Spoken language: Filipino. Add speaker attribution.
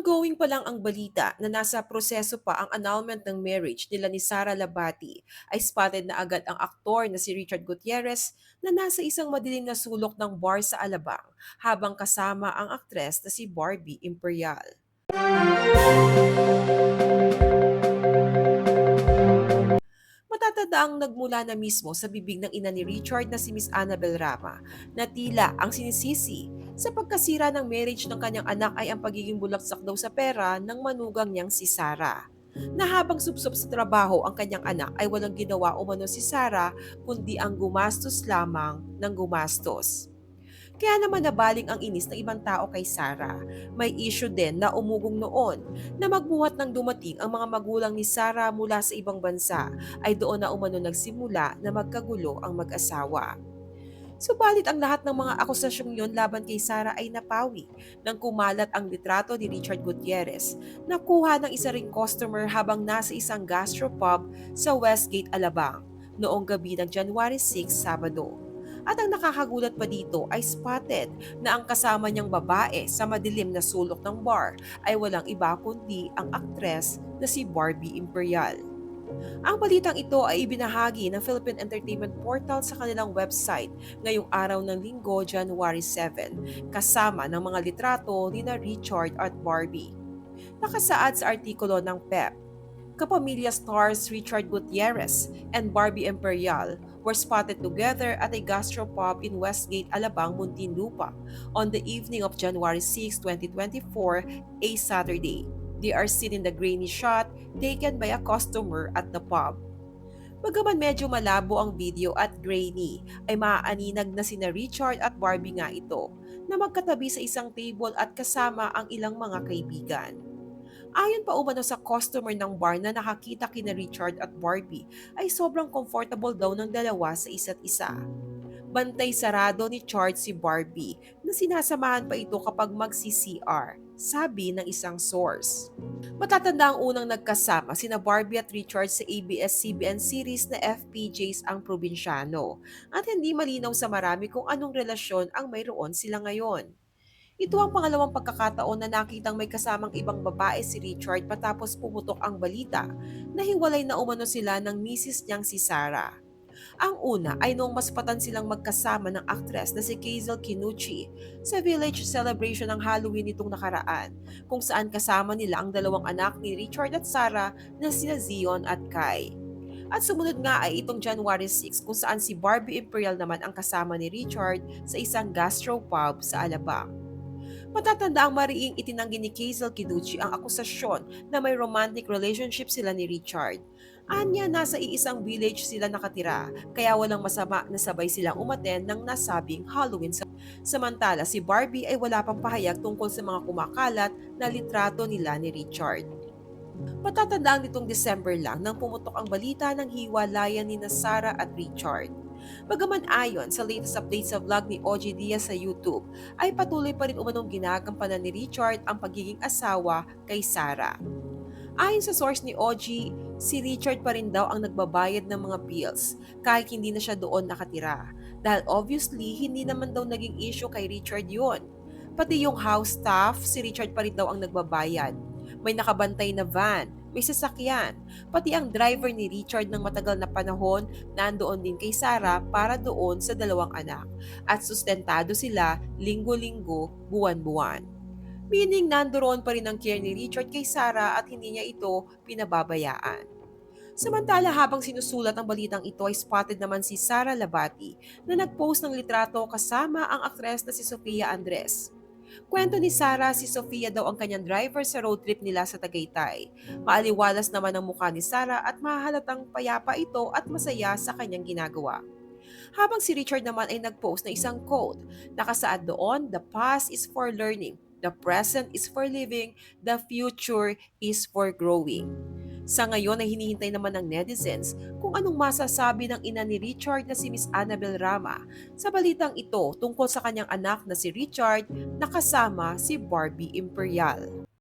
Speaker 1: Ongoing pa lang ang balita na nasa proseso pa ang annulment ng marriage nila ni Sara Labati ay spotted na agad ang aktor na si Richard Gutierrez na nasa isang madilim na sulok ng bar sa Alabang habang kasama ang aktres na si Barbie Imperial. Matatanda ang nagmula na mismo sa bibig ng ina ni Richard na si Miss Annabel Rama na tila ang sinisisi sa pagkasira ng marriage ng kanyang anak ay ang pagiging bulaksak daw sa pera ng manugang niyang si Sarah. Na habang subsob sa trabaho ang kanyang anak ay walang ginawa umano si Sarah kundi ang gumastos lamang ng gumastos. Kaya naman nabaling ang inis ng ibang tao kay Sarah. May issue din na umugong noon na magbuhat ng dumating ang mga magulang ni Sarah mula sa ibang bansa ay doon na umano nagsimula na magkagulo ang mag-asawa. Subalit ang lahat ng mga akusasyong yon laban kay Sarah ay napawi nang kumalat ang litrato ni Richard Gutierrez na kuha ng isa ring customer habang nasa isang gastropub sa Westgate, Alabang noong gabi ng January 6, Sabado. At ang nakakagulat pa dito ay spotted na ang kasama niyang babae sa madilim na sulok ng bar ay walang iba kundi ang aktres na si Barbie Imperial. Ang balitang ito ay ibinahagi ng Philippine Entertainment Portal sa kanilang website ngayong araw ng linggo, January 7, kasama ng mga litrato ni na Richard at Barbie. Nakasaad sa artikulo ng PEP, Kapamilya stars Richard Gutierrez and Barbie Imperial were spotted together at a gastropub in Westgate, Alabang, Muntinlupa on the evening of January 6, 2024, a Saturday. They are seen in the grainy shot taken by a customer at the pub. Bagaman medyo malabo ang video at grainy, ay maaaninag na sina Richard at Barbie nga ito na magkatabi sa isang table at kasama ang ilang mga kaibigan. Ayon pa umano sa customer ng bar na nakakita kina Richard at Barbie ay sobrang comfortable daw ng dalawa sa isa't isa. Bantay sarado ni Chart si Barbie na sinasamahan pa ito kapag magsi-CR, sabi ng isang source. Matatanda ang unang nagkasama sina Barbie at Richard sa ABS-CBN series na FPJs ang probinsyano at hindi malinaw sa marami kung anong relasyon ang mayroon sila ngayon. Ito ang pangalawang pagkakataon na nakitang may kasamang ibang babae si Richard matapos pumutok ang balita na hiwalay na umano sila ng misis niyang si Sarah. Ang una ay noong maspatan silang magkasama ng aktres na si Kazel Kinuchi sa village celebration ng Halloween nitong nakaraan, kung saan kasama nila ang dalawang anak ni Richard at Sarah na sina Zion at Kai. At sumunod nga ay itong January 6 kung saan si Barbie Imperial naman ang kasama ni Richard sa isang gastropub sa Alabang. Matatanda ang mariing itinanggi ni Kazel Kinuchi ang akusasyon na may romantic relationship sila ni Richard. Anya, nasa iisang village sila nakatira, kaya walang masama na sabay silang umaten ng nasabing Halloween. Samantala, si Barbie ay wala pang pahayag tungkol sa mga kumakalat na litrato nila ni Richard. Matatandaan nitong December lang nang pumutok ang balita ng hiwalayan ni na Sarah at Richard. Bagaman ayon sa latest updates sa vlog ni OG Diaz sa YouTube, ay patuloy pa rin umanong ginagampanan ni Richard ang pagiging asawa kay Sarah. Ayon sa source ni OG, si Richard pa rin daw ang nagbabayad ng mga bills kahit hindi na siya doon nakatira. Dahil obviously, hindi naman daw naging issue kay Richard yon. Pati yung house staff, si Richard pa rin daw ang nagbabayad. May nakabantay na van, may sasakyan. Pati ang driver ni Richard ng matagal na panahon nandoon din kay Sarah para doon sa dalawang anak. At sustentado sila linggo-linggo, buwan-buwan. Meaning nandoon pa rin ang care ni Richard kay Sarah at hindi niya ito pinababayaan. Samantala habang sinusulat ang balitang ito ay spotted naman si Sarah Labati na nagpost ng litrato kasama ang aktres na si Sofia Andres. Kwento ni Sarah, si Sofia daw ang kanyang driver sa road trip nila sa Tagaytay. Maaliwalas naman ang mukha ni Sarah at mahalatang payapa ito at masaya sa kanyang ginagawa. Habang si Richard naman ay nagpost na isang quote, nakasaad doon, the past is for learning, the present is for living, the future is for growing. Sa ngayon ay hinihintay naman ng netizens kung anong masasabi ng ina ni Richard na si Miss Annabel Rama sa balitang ito tungkol sa kanyang anak na si Richard na kasama si Barbie Imperial.